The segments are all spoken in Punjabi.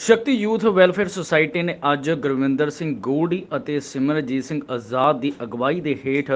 ਸ਼ਕਤੀ ਯੂਥ ਵੈਲਫੇਅਰ ਸੁਸਾਇਟੀ ਨੇ ਅੱਜ ਗੁਰਵਿੰਦਰ ਸਿੰਘ ਗੋੜੀ ਅਤੇ ਸਿਮਰਜੀਤ ਸਿੰਘ ਆਜ਼ਾਦ ਦੀ ਅਗਵਾਈ ਦੇ ਹੇਠ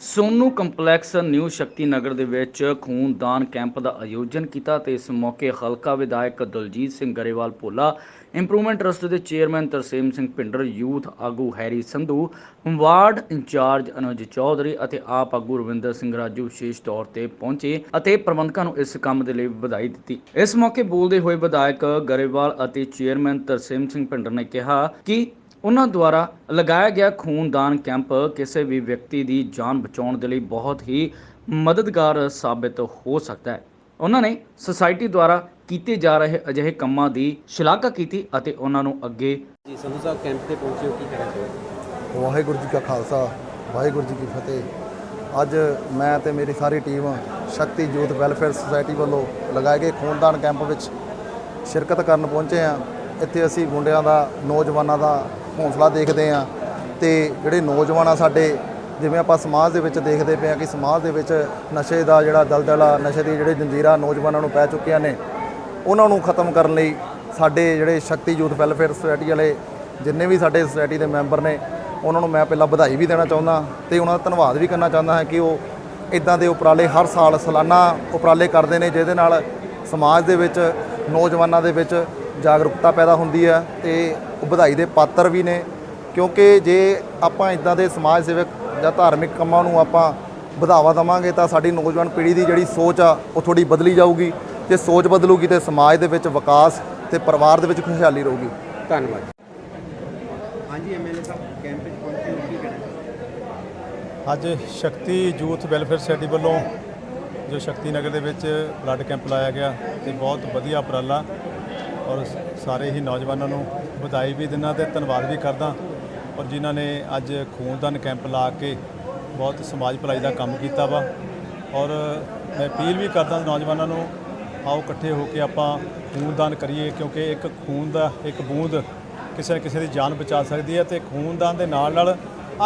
ਸੋਨੂ ਕੰਪਲੈਕਸ ਨਿਊ ਸ਼ਕਤੀ ਨਗਰ ਦੇ ਵਿੱਚ ਖੂਨਦਾਨ ਕੈਂਪ ਦਾ ਆਯੋਜਨ ਕੀਤਾ ਤੇ ਇਸ ਮੌਕੇ ਹਲਕਾ ਵਿਧਾਇਕ ਦਲਜੀਤ ਸਿੰਘ ਗਰੇਵਾਲ ਭੋਲਾ, ਇੰਪਰੂਵਮੈਂਟ ਟਰਸਟ ਦੇ ਚੇਅਰਮੈਨ ਤਰਸੇਮ ਸਿੰਘ ਪਿੰਡਰ ਯੂਥ ਆਗੂ Harry Sandhu, ward incharge Anuj Chaudhary ਅਤੇ ਆਪ ਆਗੂ ਰਵਿੰਦਰ ਸਿੰਘ ਰਾਜੂ ਵਿਸ਼ੇਸ਼ ਤੌਰ ਤੇ ਪਹੁੰਚੇ ਅਤੇ ਪ੍ਰਬੰਧਕਾਂ ਨੂੰ ਇਸ ਕੰਮ ਦੇ ਲਈ ਵਧਾਈ ਦਿੱਤੀ। ਇਸ ਮੌਕੇ ਬੋਲਦੇ ਹੋਏ ਵਿਧਾਇਕ ਗਰੇਵਾਲ ਅਤੇ ਚੇਅਰਮੈਨ ਤਰਸੇਮ ਸਿੰਘ ਪਿੰਡਰ ਨੇ ਕਿਹਾ ਕਿ ਉਹਨਾਂ ਦੁਆਰਾ ਲਗਾਇਆ ਗਿਆ ਖੂਨਦਾਨ ਕੈਂਪ ਕਿਸੇ ਵੀ ਵਿਅਕਤੀ ਦੀ ਜਾਨ ਬਚਾਉਣ ਦੇ ਲਈ ਬਹੁਤ ਹੀ ਮਦਦਗਾਰ ਸਾਬਿਤ ਹੋ ਸਕਦਾ ਹੈ। ਉਹਨਾਂ ਨੇ ਸੁਸਾਇਟੀ ਦੁਆਰਾ ਕੀਤੇ ਜਾ ਰਹੇ ਅਜਿਹੇ ਕੰਮਾਂ ਦੀ ਸ਼ਲਾਘਾ ਕੀਤੀ ਅਤੇ ਉਹਨਾਂ ਨੂੰ ਅੱਗੇ ਜੀ ਸੰਧੂ ਸਾਹਿਬ ਕੈਂਪ ਤੇ ਪਹੁੰਚੇ ਹੋ ਕੀ ਕਹਿਣਾ ਚਾਹੋਗੇ? ਵਾਹਿਗੁਰੂ ਜੀ ਕਾ ਖਾਲਸਾ ਵਾਹਿਗੁਰੂ ਜੀ ਕੀ ਫਤਿਹ। ਅੱਜ ਮੈਂ ਤੇ ਮੇਰੀ ਸਾਰੀ team Shakti youth welfare society ਵੱਲੋਂ ਲਗਾਏ ਗਏ ਖੂਨਦਾਨ ਕੈਂਪ ਵਿੱਚ ਸ਼ਿਰਕਤ ਕਰਨ ਪਹੁੰਚੇ ਹਾਂ। ਇੱਥੇ ਅਸੀਂ ਮੁੰਡਿਆਂ ਦਾ ਨੌਜਵਾਨਾਂ ਦਾ ਹੌਸਲਾ ਦੇਖਦੇ ਹਾਂ ਤੇ ਜਿਹੜੇ ਨੌਜਵਾਨ ਆ ਸਾਡੇ, ਜਿਵੇਂ ਆਪਾਂ ਸਮਾਜ ਦੇ ਵਿੱਚ ਦੇਖਦੇ ਪਏ ਹਾਂ ਕਿ ਸਮਾਜ ਦੇ ਵਿੱਚ ਨਸ਼ੇ ਦਾ ਜਿਹੜਾ ਦਲਦਲਾ ਨਸ਼ੇ ਦੀ ਜਿਹੜੇ ਜੰਜੀਰਾ ਨੌਜਵਾਨਾਂ ਨੂੰ ਪੈ ਚੁੱਕੀਆਂ ਨੇ, ਉਹਨਾਂ ਨੂੰ ਖਤਮ ਕਰਨ ਲਈ ਸਾਡੇ ਜਿਹੜੇ ਸ਼ਕਤੀ ਯੂਥ ਵੈਲਫੇਅਰ ਸੁਸਾਇਟੀ ਵਾਲੇ ਜਿੰਨੇ ਵੀ ਸਾਡੇ ਸੁਸਾਇਟੀ ਦੇ ਮੈਂਬਰ ਨੇ, ਉਹਨਾਂ ਨੂੰ ਮੈਂ ਪਹਿਲਾਂ ਵਧਾਈ ਵੀ ਦੇਣਾ ਚਾਹੁੰਦਾ ਤੇ ਉਹਨਾਂ ਦਾ ਧੰਨਵਾਦ ਵੀ ਕਰਨਾ ਚਾਹੁੰਦਾ ਹਾਂ ਕਿ ਉਹ ਇਦਾਂ ਦੇ ਉਪਰਾਲੇ ਹਰ ਸਾਲ ਸਾਲਾਨਾ ਉਪਰਾਲੇ ਕਰਦੇ ਨੇ, ਜਿਹਦੇ ਨਾਲ ਸਮਾਜ ਦੇ ਵਿੱਚ, ਨੌਜਵਾਨਾਂ ਦੇ ਵਿੱਚ ਜਾਗਰੂਕਤਾ ਪੈਦਾ ਹੁੰਦੀ ਹੈ ਤੇ ਉਹ ਵਧਾਈ ਦੇ ਪਾਤਰ ਵੀ ਨੇ। ਕਿਉਂਕਿ ਜੇ ਆਪਾਂ ਇਦਾਂ ਦੇ ਸਮਾਜ ਸੇਵਕ ਜਾਂ ਧਾਰਮਿਕ ਕੰਮਾਂ ਨੂੰ ਆਪਾਂ ਵਧਾਵਾ ਦਵਾਂਗੇ ਤਾਂ ਸਾਡੀ ਨੌਜਵਾਨ ਪੀੜ੍ਹੀ ਦੀ ਜਿਹੜੀ ਸੋਚ ਆ ਉਹ ਥੋੜੀ ਬਦਲੀ ਜਾਊਗੀ ਜੇ ਸੋਚ ਬਦਲੂਗੀ ਤੇ ਸਮਾਜ ਦੇ ਵਿੱਚ ਵਿਕਾਸ ਤੇ ਪਰਿਵਾਰ ਦੇ ਵਿੱਚ ਖੁਸ਼ਹਾਲੀ ਰਹੂਗੀ। ਧੰਨਵਾਦ। ਹਾਂਜੀ ਐਮਐਲਏ ਸਾਹਿਬ ਕੈਂਪ ਵਿੱਚ ਪਹੁੰਚੇ ਹੋ ਕੀ ਕਹਿਣਾ ਅੱਜ ਸ਼ਕਤੀ ਯੂਥ ਵੈਲਫੇਅਰ ਸੁਸਾਇਟੀ ਵੱਲੋਂ ਜੋ ਸ਼ਕਤੀ ਨਗਰ ਦੇ ਵਿੱਚ ਬਲੱਡ ਕੈਂਪ ਲਾਇਆ ਗਿਆ ਤੇ ਬਹੁਤ ਵਧੀਆ ਉਪਰਾਲਾ ਔਰ ਸਾਰੇ ਹੀ ਨੌਜਵਾਨਾਂ ਨੂੰ ਵਧਾਈ ਵੀ ਦਿੰਦਾ ਤੇ ਧੰਨਵਾਦ ਵੀ ਕਰਦਾ। ਔਰ ਜਿਨ੍ਹਾਂ ਨੇ ਅੱਜ ਖੂਨਦਾਨ ਕੈਂਪ ਲਾ ਕੇ ਬਹੁਤ ਸਮਾਜ ਭਲਾਈ ਦਾ ਕੰਮ ਕੀਤਾ ਵਾ। ਔਰ ਮੈਂ ਅਪੀਲ ਵੀ ਕਰਦਾ ਨੌਜਵਾਨਾਂ ਨੂੰ, ਆਓ ਇਕੱਠੇ ਹੋ ਕੇ ਆਪਾਂ ਖੂਨਦਾਨ ਕਰੀਏ, ਕਿਉਂਕਿ ਇੱਕ ਖੂਨ ਦਾ ਇੱਕ ਬੂੰਦ ਕਿਸੇ ਨਾ ਕਿਸੇ ਦੀ ਜਾਨ ਬਚਾ ਸਕਦੀ ਹੈ ਤੇ ਖੂਨਦਾਨ ਦੇ ਨਾਲ ਨਾਲ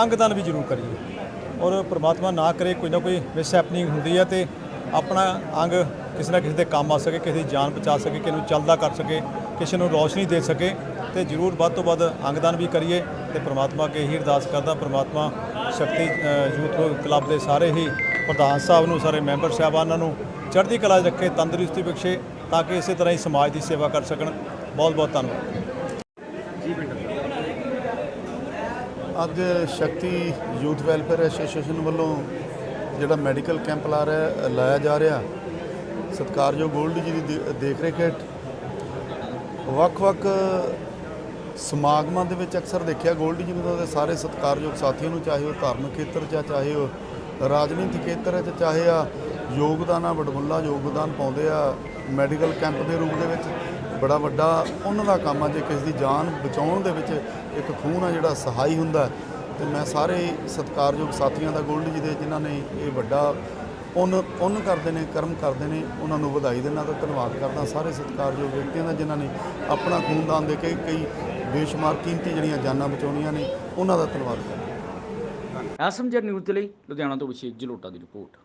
ਅੰਗਦਾਨ ਵੀ ਜ਼ਰੂਰ ਕਰੀਏ। ਔਰ ਪ੍ਰਮਾਤਮਾ ਨਾ ਕਰੇ, ਕੋਈ ਨਾ ਕੋਈ ਮਿਸ ਹੈਪਨਿੰਗ ਹੁੰਦੀ ਹੈ ਤੇ ਆਪਣਾ ਅੰਗ ਕਿਸੇ ਨਾ ਕਿਸੇ ਦੇ ਕੰਮ ਆ ਸਕੇ, ਕਿਸੇ ਦੀ ਜਾਨ ਬਚਾ ਸਕੇ, ਕਿਸੇ ਨੂੰ ਚੱਲਦਾ ਕਰ ਸਕੇ, ਕਿਸੇ ਨੂੰ ਰੋਸ਼ਨੀ ਦੇ ਸਕੇ, ਤੇ ਜ਼ਰੂਰ ਵੱਧ ਤੋਂ ਵੱਧ ਅੰਗਦਾਨ ਵੀ ਕਰੀਏ ਤੇ ਪ੍ਰਮਾਤਮਾ ਅੱਗੇ ਇਹੀ ਅਰਦਾਸ ਕਰਦਾ, ਪ੍ਰਮਾਤਮਾ ਸ਼ਕਤੀ ਯੂਥ ਕਲੱਬ ਦੇ ਸਾਰੇ ਹੀ ਪ੍ਰਧਾਨ ਸਾਹਿਬ ਨੂੰ, ਸਾਰੇ ਮੈਂਬਰ ਸਾਹਿਬਾਨਾਂ ਨੂੰ ਚੜ੍ਹਦੀ ਕਲਾ ਰੱਖੇ, ਤੰਦਰੁਸਤੀ ਬਖਸ਼ੇ ਤਾਂ ਕਿ ਇਸੇ ਤਰ੍ਹਾਂ ਹੀ ਸਮਾਜ ਦੀ ਸੇਵਾ ਕਰ ਸਕਣ। ਬਹੁਤ ਬਹੁਤ ਧੰਨਵਾਦ। ਅੱਜ ਸ਼ਕਤੀ ਯੂਥ ਵੈਲਫੇਅਰ ਐਸੋਸੀਏਸ਼ਨ ਵੱਲੋਂ ਜਿਹੜਾ ਮੈਡੀਕਲ ਕੈਂਪ ਲਾ ਰਿਹਾ, ਲਾਇਆ ਜਾ ਰਿਹਾ, ਸਤਿਕਾਰਯੋਗ ਗੋਲਡੀ ਜੀ ਦੀ ਦੇ- ਦੇਖ ਰੇਖ ਹੇਠ ਵੱਖ-ਵੱਖ ਸਮਾਗਮਾਂ ਦੇ ਵਿੱਚ ਅਕਸਰ ਦੇਖਿਆ ਗੋਲਡੀ ਜੀ ਨੂੰ ਤਾਂ ਸਾਰੇ ਸਤਿਕਾਰਯੋਗ ਸਾਥੀਆਂ ਨੂੰ, ਚਾਹੇ ਉਹ ਧਾਰਮਿਕ ਖੇਤਰ 'ਚ ਆ, ਚਾਹੇ ਉਹ ਰਾਜਨੀਤਿਕ ਖੇਤਰ 'ਚ, ਚਾਹੇ ਆ ਯੋਗਦਾਨ ਆ ਵਡਮੁੱਲਾ ਯੋਗਦਾਨ ਪਾਉਂਦੇ ਆ ਮੈਡੀਕਲ ਕੈਂਪ ਦੇ ਰੂਪ ਦੇ ਵਿੱਚ, ਬੜਾ ਵੱਡਾ ਉਹਨਾਂ ਦਾ ਕੰਮ ਆ, ਜੇ ਕਿਸੇ ਦੀ ਜਾਨ ਬਚਾਉਣ ਦੇ ਵਿੱਚ ਇੱਕ ਖੂਨ ਆ ਜਿਹੜਾ ਸਹਾਈ ਹੁੰਦਾ ਤੇ ਮੈਂ ਸਾਰੇ ਸਤਿਕਾਰਯੋਗ ਸਾਥੀਆਂ ਦਾ ਗੋਲਡ ਜੀ ਦੇ, ਜਿਨ੍ਹਾਂ ਨੇ ਇਹ ਵੱਡਾ ਪੁੰਨ ਪੁੰਨ ਕਰਦੇ ਨੇ, ਕਰਮ ਕਰਦੇ ਨੇ, ਉਹਨਾਂ ਨੂੰ ਵਧਾਈ ਦੇਣਾ ਤੇ ਧੰਨਵਾਦ ਕਰਦਾ। ਸਾਰੇ ਸਤਿਕਾਰਯੋਗ ਵਿਅਕਤੀਆਂ ਦਾ, ਜਿਨ੍ਹਾਂ ਨੇ ਆਪਣਾ ਖੂਨਦਾਨ ਦੇ ਕੇ ਕਈ ਬੇਸ਼ੁਮਾਰ ਕੀਮਤੀ ਜਿਹੜੀਆਂ ਜਾਨਾਂ ਬਚਾਉਣੀਆਂ ਨੇ, ਉਹਨਾਂ ਦਾ ਧੰਨਵਾਦ ਕਰਦਾ। ਐਸਐਮਜੀ ਨਿਊਜ਼ ਦੇ ਲਈ ਲੁਧਿਆਣਾ ਤੋਂ ਵਿਸ਼ੇਸ਼ ਜਲੋਟਾ ਦੀ ਰਿਪੋਰਟ।